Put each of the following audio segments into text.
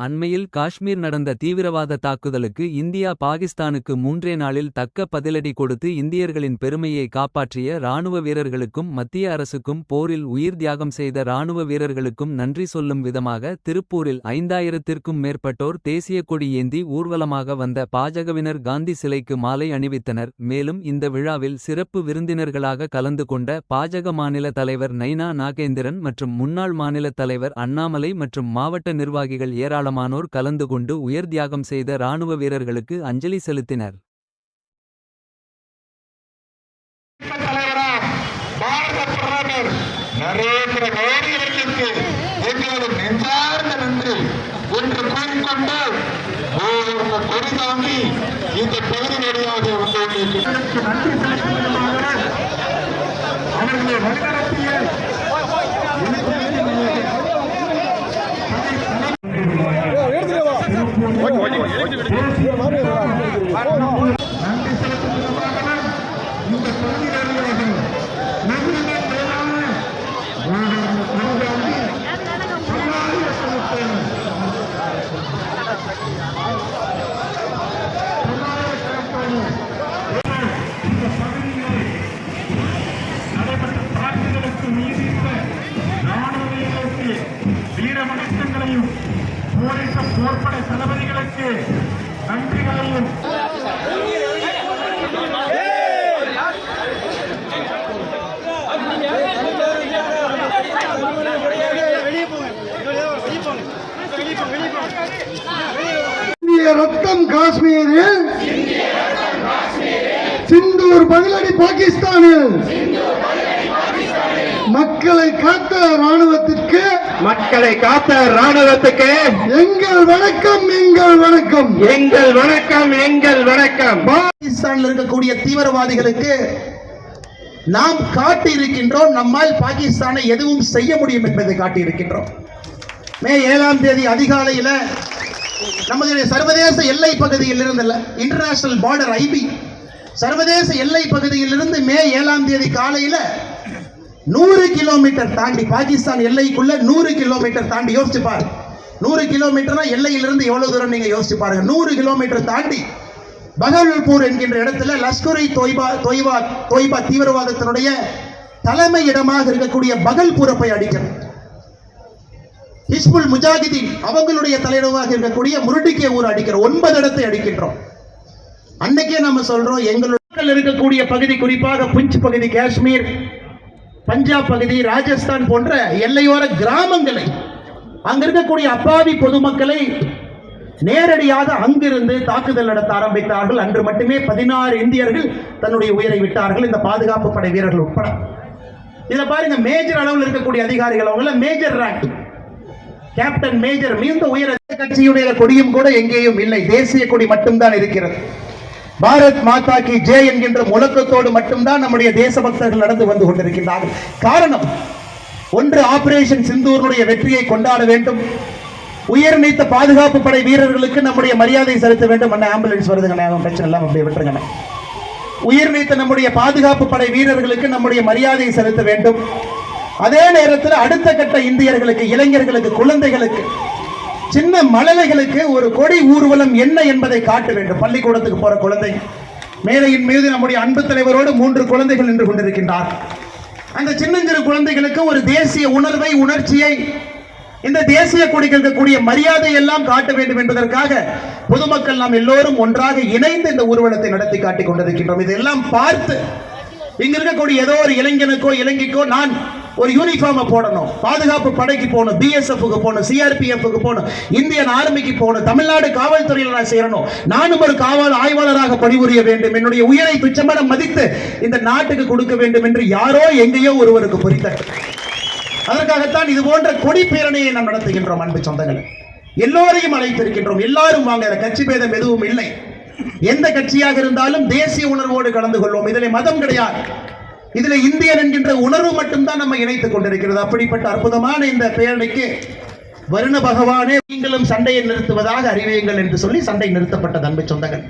அண்மையில் காஷ்மீர் நடந்த தீவிரவாத தாக்குதலுக்கு இந்தியா பாகிஸ்தானுக்கு மூன்றே நாளில் தக்க பதிலடி கொடுத்து இந்தியர்களின் பெருமையை காப்பாற்றிய ராணுவ வீரர்களுக்கும் மத்திய அரசுக்கும் போரில் உயிர் தியாகம் செய்த ராணுவ வீரர்களுக்கும் நன்றி சொல்லும் விதமாக திருப்பூரில் ஐந்தாயிரத்திற்கும் மேற்பட்டோர் தேசிய கொடி ஏந்தி ஊர்வலமாக வந்த பாஜகவினர் காந்தி சிலைக்கு மாலை அணிவித்தனர். மேலும் இந்த விழாவில் சிறப்பு விருந்தினர்களாக கலந்து கொண்ட பாஜக மாநில தலைவர் நைனா நாகேந்திரன் மற்றும் முன்னாள் மாநில தலைவர் அண்ணாமலை மற்றும் மாவட்ட நிர்வாகிகள் ஏராளம் ஏராளமானோர் கலந்து கொண்டு உயர் தியாகம் செய்த ராணுவ வீரர்களுக்கு அஞ்சலி செலுத்தினர். நன்றி இந்த பகுதி வழியாக வந்து அவர்களை வழிநடத்திய நன்றி செலுத்தும் விதமாக இந்த பகுதி வழியாக நெகிழ்ந்த மேலான ஓர்ந்த கொடி தாங்கி மரியாதை செலுத்தினர் இந்த பகுதியில் நடைபெற்ற தாக்குதலுக்கு நீடித்த ராணுவங்களுக்கு வீர வணக்கங்களையும் போரிட்ட போர்படை தளபதிகளுக்கு நன்றிகளையும் ரத்தம் காஷ்மீரில் சிந்தூர் பதிலடி பாகிஸ்தானில் மக்களை காத்த ராணுவத்திற்கு மக்களை காத்த ராணுவத்துக்கு எங்கள் வணக்கம் எங்கள் வணக்கம். எங்கள் வணக்கம் எங்கள் வணக்கம். பாகிஸ்தானில் இருக்கக்கூடிய தீவிரவாதிகளுக்கு நாம் காட்டி இருக்கின்றோம் நம்மால் பாகிஸ்தானை எதுவும் செய்ய முடியும் என்பதை காட்டி இருக்கின்றோம் மே ஏழாம் தேதி அதிகாலையில நமது சர்வதேச எல்லை பகுதியில் இருந்து இன்டர்நேஷனல் பார்டர் ஐபி சர்வதேச எல்லை பகுதியில் இருந்து மே ஏழாம் தேதி காலையில நூறு கிலோமீட்டர் தாண்டி பாகிஸ்தான் எல்லைக்குள்ள நூறு கிலோமீட்டர் தாண்டி யோசிச்சு பாரு. நூறு கிலோமீட்டர்னா எல்லையிலிருந்து எவ்வளவு தூரம் நீங்க யோசிச்சு பாருங்க. நூறு கிலோமீட்டர் தாண்டி பகல்பூர் என்கின்ற இடத்துல லஷ்கரை தொய்பா தொய்பா தொய்பா தீவிரவாதத்தினுடைய தலைமை இடமாக இருக்கக்கூடிய பகல்பூரை போய் அடிக்கிறது ஹிஸ்புல் முஜாஹிதீன் அவங்களுடைய தலையிடமாக இருக்கக்கூடிய முருடிக்கே ஊர் அடிக்கிறோம் ஒன்பது இடத்தை அடிக்கின்றோம். அன்னைக்கே நம்ம சொல்றோம் எங்களுடைய இருக்கக்கூடிய பகுதி குறிப்பாக புஞ்ச் பகுதி காஷ்மீர் பஞ்சாப் பகுதி ராஜஸ்தான் போன்ற எல்லையோர கிராமங்களை அங்க இருக்கக்கூடிய அப்பாவி பொதுமக்களை நேரடியாக அங்கிருந்து தாக்குதல் நடத்த ஆரம்பித்தார்கள். அன்று மட்டுமே பதினாறு இந்தியர்கள் தன்னுடைய உயிரை விட்டார்கள். இந்த பாதுகாப்பு படை வீரர்கள் உட்பட. இதுல பாருங்க மேஜர் அளவில் இருக்கக்கூடிய அதிகாரிகள் அவங்கள மேஜர் ரேங்க் கேப்டன் மேஜர் மிகுந்த உயர கட்சியுடைய கொடியும் கூட எங்கேயும் இல்லை. தேசிய கொடி மட்டும்தான் இருக்கிறது. பாரத் மாதா கி ஜெய் என்கின்ற முழக்கத்தோடு மட்டும்தான் நம்முடைய தேசபக்தர்கள் நடந்து வந்து கொண்டிருக்கின்றார்கள். காரணம் ஒன்று ஆபரேஷன் சிந்தூருடைய வெற்றியை கொண்டாட வேண்டும். உயர் நீத்த பாதுகாப்பு படை வீரர்களுக்கு நம்முடைய மரியாதை செலுத்த வேண்டும். அண்ணா ஆம்புலன்ஸ் வருதுங்கண்ணே பிரச்சனை இல்லாமல் அப்படியே விட்டுருங்கண்ணே உயிர் நீத்த நம்முடைய பாதுகாப்பு படை வீரர்களுக்கு நம்முடைய மரியாதையை செலுத்த வேண்டும். அதே நேரத்தில் அடுத்த கட்ட இந்தியர்களுக்கு இளைஞர்களுக்கு குழந்தைகளுக்கு சின்ன மழலைகளுக்கு ஒரு கொடி ஊர்வலம் என்ன என்பதை காட்ட வேண்டும். பள்ளிக்கூடத்துக்கு போற குழந்தை. மேலையின் மீது நம்முடைய அன்பு தலைவரோடு மூன்று குழந்தைகள் நின்று கொண்டிருக்கின்றார். அந்த சின்னஞ்சிறு குழந்தைகளுக்கு ஒரு தேசிய உணர்வை உணர்ச்சியை இந்த தேசிய கொடிக்கு இருக்கக்கூடிய மரியாதை எல்லாம் காட்ட வேண்டும் என்பதற்காக பொதுமக்கள் நாம் எல்லோரும் ஒன்றாக இணைந்து இந்த ஊர்வலத்தை நடத்தி காட்டிக் கொண்டிருக்கின்றோம். இதெல்லாம் பார்த்து இங்க இருக்கக்கூடிய ஏதோ ஒரு இளைஞனுக்கோ இளைஞிக்கோ நான் ஒரு யூனிஃபார்மை போடணும். பாதுகாப்பு படைக்கு போகணும் பிஎஸ்எஃப்க்கு போகணும் சிஆர்பிஎஃப்க்கு போகணும் இந்தியன் ஆர்மிக்கு போகணும் தமிழ்நாடு காவல்துறையில் நான் சேரணும். நானும் ஒரு காவல் ஆய்வாளராக பணிபுரிய வேண்டும். என்னுடைய உயிரை துச்சமான மதித்து இந்த நாட்டுக்கு கொடுக்க வேண்டும் என்று யாரோ எங்கேயோ ஒருவருக்கு புரித்தார் அதற்காகத்தான் இது போன்ற கொடி பேரணியை நாம் நடத்துகின்றோம் அன்பு சொந்தங்களை. எல்லோரையும் அழைத்திருக்கின்றோம். எல்லாரும் வாங்க கட்சி பேதம் எதுவும் இல்லை. எந்த கட்சியாக இருந்தாலும் தேசிய உணர்வோடு கலந்து கொள்வோம். இதில் மதம் கிடையாது. இதுல இந்தியன் என்கின்ற உணர்வு மட்டும்தான் நம்ம இணைத்துக் கொண்டிருக்கிறது. அப்படிப்பட்ட அற்புதமான இந்த பேரணிக்கு வருண பகவானே நீங்களும் சண்டையை நிறுத்துவதாக அறிவியுங்கள் என்று சொல்லி சண்டை நிறுத்தப்பட்டது அன்பு சொந்தங்கள்.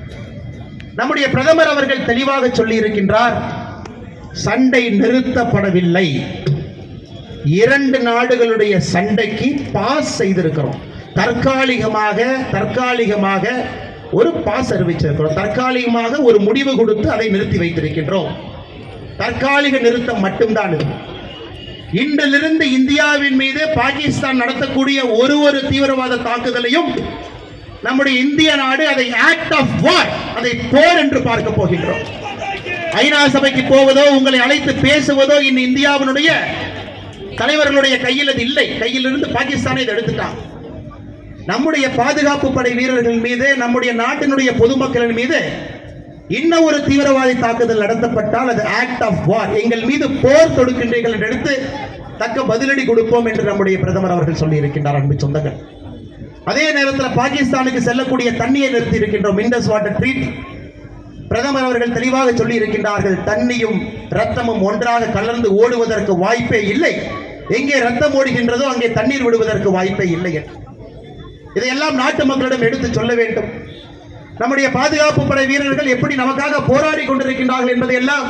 நம்முடைய பிரதமர் அவர்கள் தெளிவாக சொல்லி இருக்கின்றார் சண்டை நிறுத்தப்படவில்லை. இரண்டு நாடுகளுடைய சண்டைக்கு பாஸ் செய்திருக்கிறோம். தற்காலிகமாக தற்காலிகமாக ஒரு பாஸ் அறிவிச்சிருக்கிறோம். தற்காலிகமாக ஒரு முடிவு கொடுத்து அதை நிறுத்தி வைத்திருக்கின்றோம். தற்காலிக நிறுத்தம் மட்டும்தான் இது. இன்றிலிருந்து இந்தியாவின் மீது பாகிஸ்தான் நடத்தக்கூடிய ஒரு ஒரு தீவிரவாத தாக்குதலையும் நம்முடைய இந்திய நாடு அதை ஆக்ட் ஆஃப் வார் அதை போர் என்று பார்க்க போகின்றோம். ஐநா சபைக்கு போவதோ உங்களை அழைத்து பேசுவதோ இன்னும் இந்தியாவினுடைய தலைவர்களுடைய கையில் அது இல்லை. கையிலிருந்து பாகிஸ்தானை இதை எடுத்துட்டான் நம்முடைய பாதுகாப்பு படை வீரர்கள் மீது நம்முடைய நாட்டினுடைய பொதுமக்களின் மீது இன்னும் ஒரு தீவிரவாதி தாக்குதல் நடத்தப்பட்டால் அது ஆக்ட் ஆஃப் வார் எங்கள் மீது போர் தொடுக்கின்றீர்கள் என்று எடுத்து தக்க பதிலடி கொடுப்போம் என்று நம்முடைய பிரதமர் அவர்கள் சொல்லி இருக்கின்றார் அன்பு சொந்தங்கள். அதே நேரத்தில் பாகிஸ்தானுக்கு செல்லக்கூடிய தண்ணியை நிறுத்தி இருக்கின்றோம். இண்டஸ் வாட்டர் ட்ரீட் பிரதமர் அவர்கள் தெளிவாக சொல்லி இருக்கின்றார்கள் தண்ணியும் ரத்தமும் ஒன்றாக கலந்து ஓடுவதற்கு வாய்ப்பே இல்லை. எங்கே ரத்தம் ஓடுகின்றதோ அங்கே தண்ணீர் விடுவதற்கு வாய்ப்பே இல்லை என்று. இதையெல்லாம் நாட்டு மக்களிடம் எடுத்து சொல்ல வேண்டும். நம்முடைய பாதுகாப்பு படை வீரர்கள் எப்படி நமக்காக போராடி கொண்டிருக்கின்றார்கள் என்பதையெல்லாம்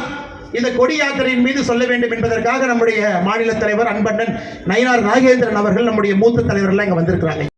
இந்த கொடி யாத்திரையின் மீது சொல்ல வேண்டும் என்பதற்காக நம்முடைய மாநில தலைவர் அன்பண்ணன் நயினார் நாகேந்திரன் அவர்கள் நம்முடைய மூத்த தலைவர்கள் இங்கே வந்திருக்கிறாங்க.